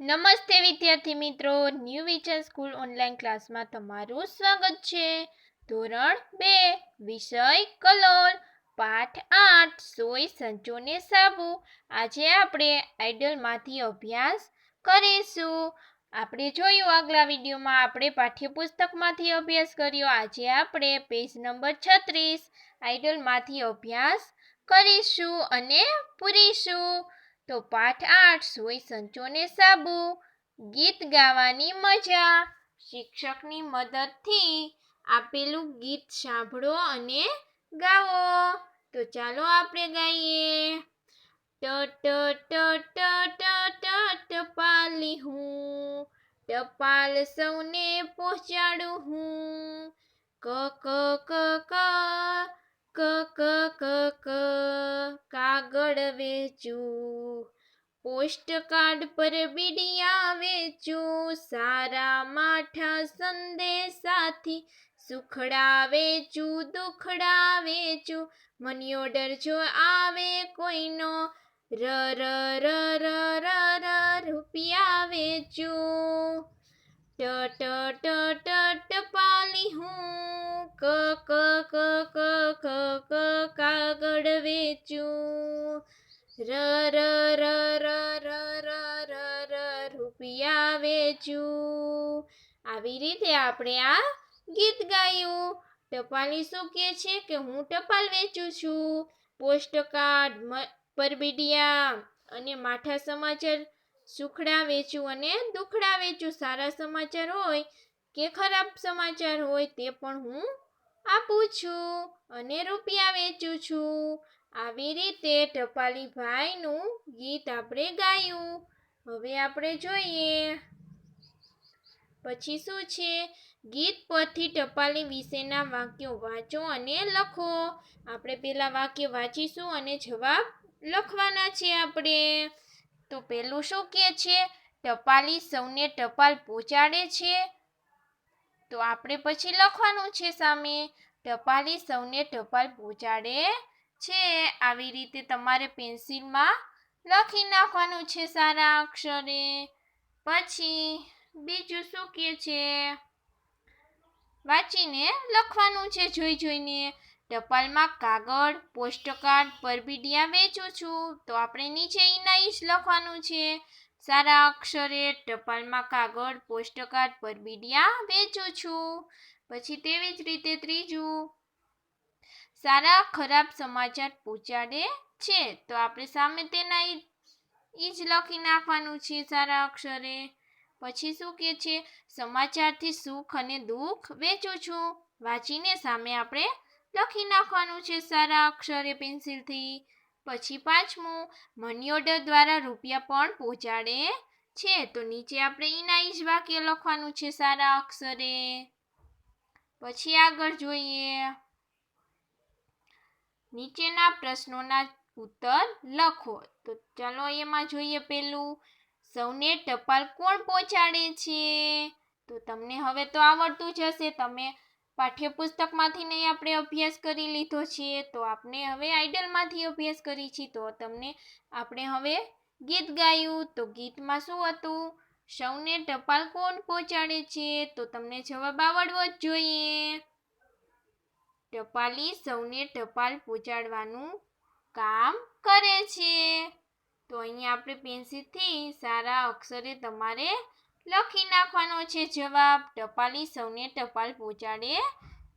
નમસ્તે વિદ્યાર્થી મિત્રો ન્યૂ વિચર સ્કૂલ ઓનલાઈન ક્લાસમાં તમારું સ્વાગત છે. ધોરણ બે, વિષય કલર પાઠ આઠ, સોય સંચોને સાબુ. આજે આપણે આઈડલમાંથી અભ્યાસ કરીશું. આપણે જોયું આગલા વિડીયોમાં આપણે પાઠ્યપુસ્તકમાંથી અભ્યાસ કર્યો. આજે આપણે પેજ નંબર છત્રીસ આઈડલમાંથી અભ્યાસ કરીશું અને પૂરીશું. તો પાઠ આઠ સોય સંચોને સાબુ, ગીત ગાવાની મજા, શિક્ષકની મદદથી આપેલું ગીત સાંભળો અને ગાવો તો ચાલો આપણે ગાઈએ. ટ ટ ટ ટ ટ, ટપાલી હું, ટપાલ સૌને પહોંચાડું હું. ક ક ક ક ક ક ક ક. કાગળ વેચું પોસ્ટ કાર્ડ પર બીડિયા વેચું. સારા માઠા સંદેશાથી સુખડા વેચું, દુખડા વેચું. મની ઓર્ડર જો આવે કોઈનો ર ર ર ર ર ર રૂપિયા વેચું. ટ ટ ટ ટ, ટપાલી હું. ક ક ક ક ક ક, કાગળ વેચું. ર ર ર ર ર ર ર ર, રૂપિયા વેચું. આવી રીતે આપણે આ ગીત ગાયું. ટપાલી શું કહે છે કે હું ટપાલ વેચું છું. પોસ્ટ કાર્ડ પરબીડિયા અને માઠા સમાચાર સુખડા વેચું અને દુખડા વેચું. સારા સમાચાર હોય કે ખરાબ સમાચાર હોય તે પણ હું આપું છું અને રૂપિયા વેચું છું. આવી રીતે ટપાલી ભાઈનું ગીત આપણે ગાયું. હવે આપણે જોઈએ. પછી શું છે? ગીત પરથી ટપાલી વિશેના વાક્યો વાંચો અને લખો. આપણે પહેલાં વાક્ય વાંચીશું અને જવાબ લખવાના છે આપણે. તો પહેલું શું કહે છે? ટપાલી સૌને ટપાલ પહોંચાડે છે. તો આપણે પછી લખવાનું છે સામે, ટપાલી સૌને ટપાલ પહોંચાડે છે. આવી રીતે તમારે પેન્સિલમાં લખી નાખવાનું છે સારા અક્ષરે. પછી બીજું શું કહે છે? વાંચીને લખવાનું છે જોઈ જોઈને. ટપાલમાં કાગળ, પોસ્ટકાર્ડ પરબીડિયા વેચું છું. તો આપણે નીચે ઇનાઈશ લખવાનું છે. સારા અક્ષરે ટપાલમાં કાગળ પોસ્ટકાર્ડ પરબીડિયા વેચું છું. પછી તેવી જ રીતે ત્રીજું, સારા ખરાબ સમાચાર પહોંચાડે છે તો આપણે સામે તેના એ જ લખી નાખવાનું છે સારા અક્ષરે. પછી શું કે છે, સમાચારથી સુખ અને દુઃખ વેચું છું. વાંચીને સામે આપણે લખી નાખવાનું છે સારા અક્ષરે પેન્સિલથી. પછી પાંચમું મની ઓર્ડર દ્વારા રૂપિયા પણ પહોંચાડે છે. તો નીચે આપણે જ વાક્ય લખવાનું છે સારા અક્ષરે. પછી આગળ જોઈએ. નીચેના પ્રશ્નોના ઉત્તર લખો. તો ચાલો એમાં જોઈએ પેલું. સૌને ટપાલ કોણ પહોંચાડે છે? તો તમને હવે તો આવડતું જ હશે. તમે પાઠ્યપુસ્તકમાંથી નહીં આપણે અભ્યાસ કરી લીધો છે તો આપણે હવે આઈડલમાંથી અભ્યાસ કરી છીએ તો તમને આપણે હવે ગીત ગાયું. તો ગીતમાં શું હતું? સૌને ટપાલ કોણ પહોંચાડે છે? તો તમને જવાબ આવડવો જ જોઈએ. ટપાલી સૌને ટપાલ પહોંચાડવાનું કામ કરે છે. તો અહીંયા આપણે પેન્સિલથી સારા અક્ષરે તમારે લખી નાખવાનો છે જવાબ. ટપાલી સૌને ટપાલ પહોંચાડે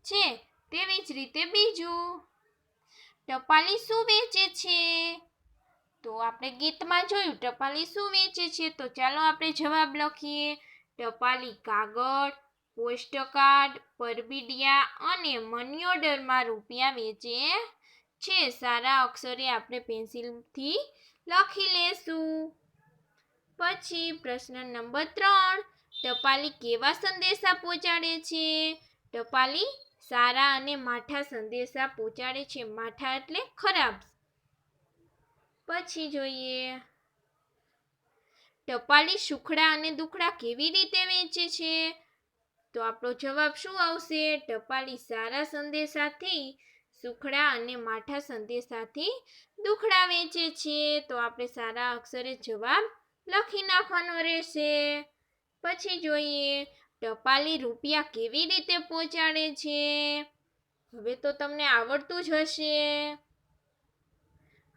છે. તેવી જ રીતે બીજું. ટપાલી શું વેચે છે? તો આપણે ગીતમાં જોયું, ટપાલી શું વેચે છે? તો ચાલો આપણે જવાબ લખીએ. ટપાલી કાગળ પોસ્ટકાર્ડ પરબીડિયા અને મની ઓર્ડરમાં રૂપિયા વેચે છે. સારા અક્ષરે આપણે પેન્સિલથી લખી લેશું. પછી પ્રશ્ન નંબર ત્રણ. ટપાલી કેવા સંદેશા પહોંચાડે છે? ટપાલી સારા અને માઠા સંદેશા પહોંચાડે છે. માઠા એટલે ખરાબ. પછી જોઈએ. ટપાલી સુખડા અને દુખડા કેવી રીતે વેચે છે? તો આપણો જવાબ શું આવશે? ટપાલી સારા સંદેશાથી, સુખડા અને માઠા સંદેશાથી દુખડા વેચે છે. તો આપણે સારા અક્ષરે જવાબ લખી નાખવાનો રહેશે. પછી જોઈએ, ટપાલી રૂપિયા કેવી રીતે પહોંચાડે છે? હવે તો તમને આવડતું જ હશે.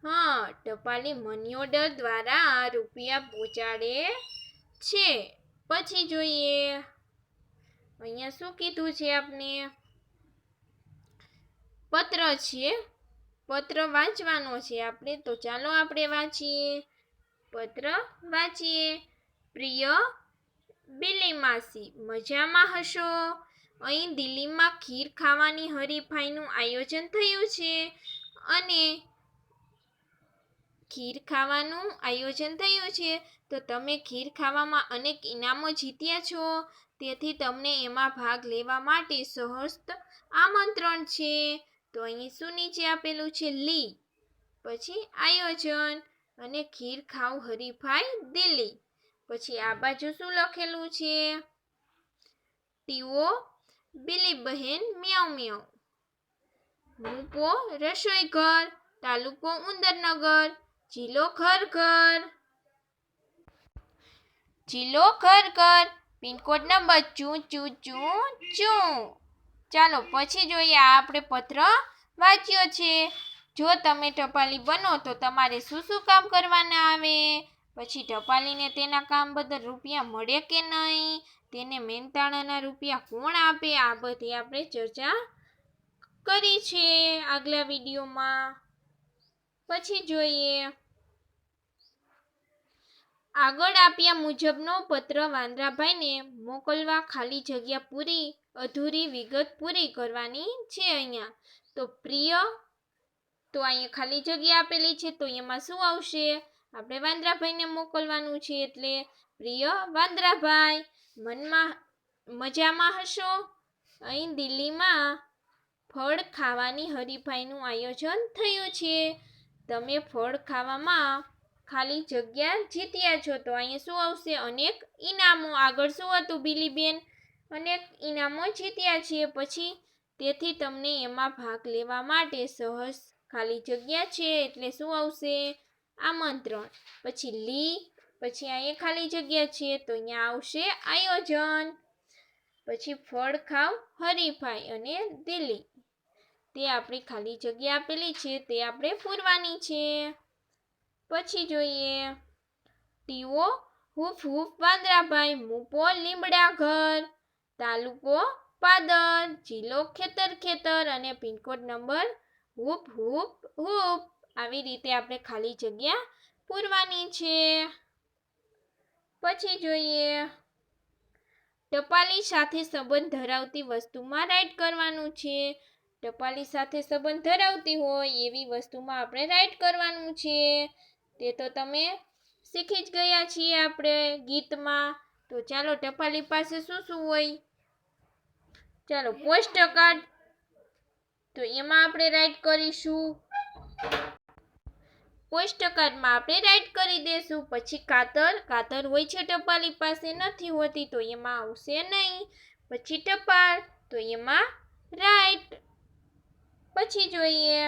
હા, ટપાલી મની ઓર્ડર દ્વારા રૂપિયા પહોંચાડે છે. પછી જોઈએ, અહીંયા શું કીધું છે આપને? પત્ર છે. પત્ર વાંચવાનો છે આપણે, તો ચાલો આપણે વાંચીએ. પત્ર વાંચીએ. પ્રિય બિલી માસી મજામાં હશો? અહીં દિલ્હીમાં ખીર ખાવાની હરીફાઈનું આયોજન થયું છે અને ખીર ખાવાનું આયોજન થયું છે. તો તમે ખીર ખાવામાં અનેક ઇનામો જીત્યા છો. તેથી તમને એમાં ભાગ લેવા માટે સહસ્ત આમંત્રણ છે. તો અહીં શું નીચે આપેલું છે? લી. પછી આયોજન. અને ખીર ખાઉં હરીફાઈ દિલ્હી. પછી આ બાજુ શું લખેલું છે? ટીઓ બિલી બહેન મ્યાઉ મ્યાઉ. મૂપો રસોઈ ઘર તાલુકો ઉંદરનગર, જિલ્લો ઘર ઘર જિલ્લો ઘર પિનકોડ નંબર ચું ચું ચું ચું. ચાલો, પછી જોઈએ આ આપણે પત્ર વાંચ્યો છે. જો તમે ટપાલી બનો તો તમારે શું શું કામ કરવાના આવે? પછી ટપાલીને તેના કામ બદલ રૂપિયા મળે કે નહીં? તેને મહેનતાણાના રૂપિયા કોણ આપે? આ બધી આપણે ચર્ચા કરી છે આગલા વિડીયોમાં. પછી જોઈએ. આગળ આપ્યા મુજબનો પત્ર વાંદરાભાઈને મોકલવા ખાલી જગ્યા પૂરી, અધૂરી વિગત પૂરી કરવાની છે અહીંયા. તો પ્રિય તો અહીંયા ખાલી જગ્યા આપેલી છે, તો એમાં શું આવશે? આપણે વાંદરાભાઈને મોકલવાનું છે, એટલે પ્રિય વાંદરાભાઈ, મનમાં મજામાં હશો? અહીં દિલ્હીમાં ફળ ખાવાની હરીફાઈનું આયોજન થયું છે. તમે ફળ ખાવામાં ખાલી જગ્યા જીત્યા છો, તો અહીંયા શું આવશે? અનેક ઇનામો. આગળ શું હતું બિલીબેન? અનેક ઇનામો જીત્યા છે. પછી તેથી તમને એમાં ભાગ લેવા માટે સહજ ખાલી જગ્યા છે એટલે શું આવશે? આમંત્રણ. પછી લી, પછી અહીંયા ખાલી જગ્યા છે તો અહીંયા આવશે આયોજન. પછી ફળ ખાવ, હરીફાઈ અને દિલ્હી. તે આપણી ખાલી જગ્યા આપેલી છે, તે આપણે પૂરવાની છે. પછી જોઈએ. ટીઓ, હુફ હુફ વાંદરાભાઈ મૂપો લીમડા ઘર. તાલુકો પાદર, જિલ્લો ખેતર ખેતર અને પિનકોડ નંબર હૂપ હૂપ હૂપ. આવી રીતે આપણે ખાલી જગ્યા પૂરવાની છે. પછી જોઈએ. ટપાલી સાથે સંબંધ ધરાવતી વસ્તુમાં રાઈટ કરવાનું છે. ટપાલી સાથે સંબંધ ધરાવતી હોય એવી વસ્તુમાં આપણે રાઈટ કરવાનું છે. તે તો તમે શીખી જ ગયા છીએ આપણે ગીતમાં. તો ચાલો ટપાલી પાસે શું શું હોય? ચાલો પોસ્ટ કાર્ડ તો એમાં આપણે રાઈટ કરીશું. પોસ્ટ કાર્ડમાં આપણે રાઈટ કરી દેશું. પછી કાતર કાતર હોય છે ટપાલી પાસે નથી હોતી તો એમાં આવશે નહીં. પછી ટપાલ, તો એમાં રાઈટ પછી જોઈએ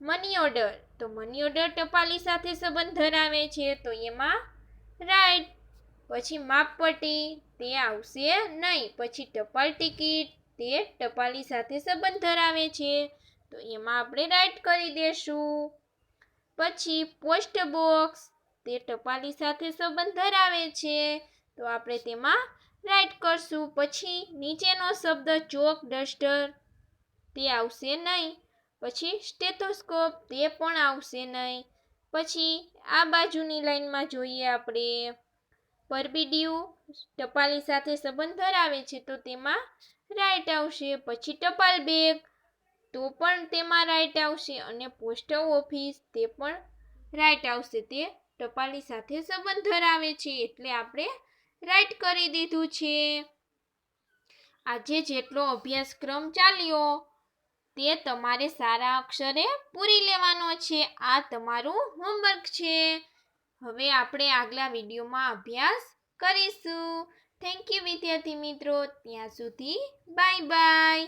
મની ઓર્ડર તો મની ઓર્ડર ટપાલી સાથે સંબંધ ધરાવે છે તો એમાં રાઈટ પછી માપપટ્ટી, તે આવશે નહીં. પછી ટપાલ ટિકિટ તે ટપાલી સાથે સંબંધ ધરાવે છે. તો એમાં આપણે રાઈટ કરી દેશું. પછી પોસ્ટ બોક્સ તે ટપાલી સાથે સંબંધ ધરાવે છે. તો આપણે તેમાં રાઈટ કરશું. પછી નીચેનો શબ્દ ચોક, ડસ્ટર તે આવશે નહીં. પછી સ્ટેથોસ્કોપ તે પણ આવશે નહીં. પછી આ બાજુની લાઈનમાં જોઈએ આપણે. પરબીડિયું ટપાલી સાથે સંબંધ ધરાવે છે. તો તેમાં રાઈટ આવશે, પછી ટપાલ બેગ. તો પણ તેમાં રાઈટ આવશે અને પોસ્ટ ઓફિસ તે પણ રાઈટ આવશે. તે ટપાલી સાથે સંબંધ ધરાવે છે, એટલે આપણે રાઈટ કરી દીધું છે. આજે જેટલો અભ્યાસક્રમ ચાલ્યો, તે તમારે સારા અક્ષરે પૂરી લેવાનો છે. આ તમારું હોમવર્ક છે. હવે આપણે આગલા વિડીયોમાં અભ્યાસ કરીશું. થેન્ક યુ વિદ્યાર્થી મિત્રો. ત્યાં સુધી બાય બાય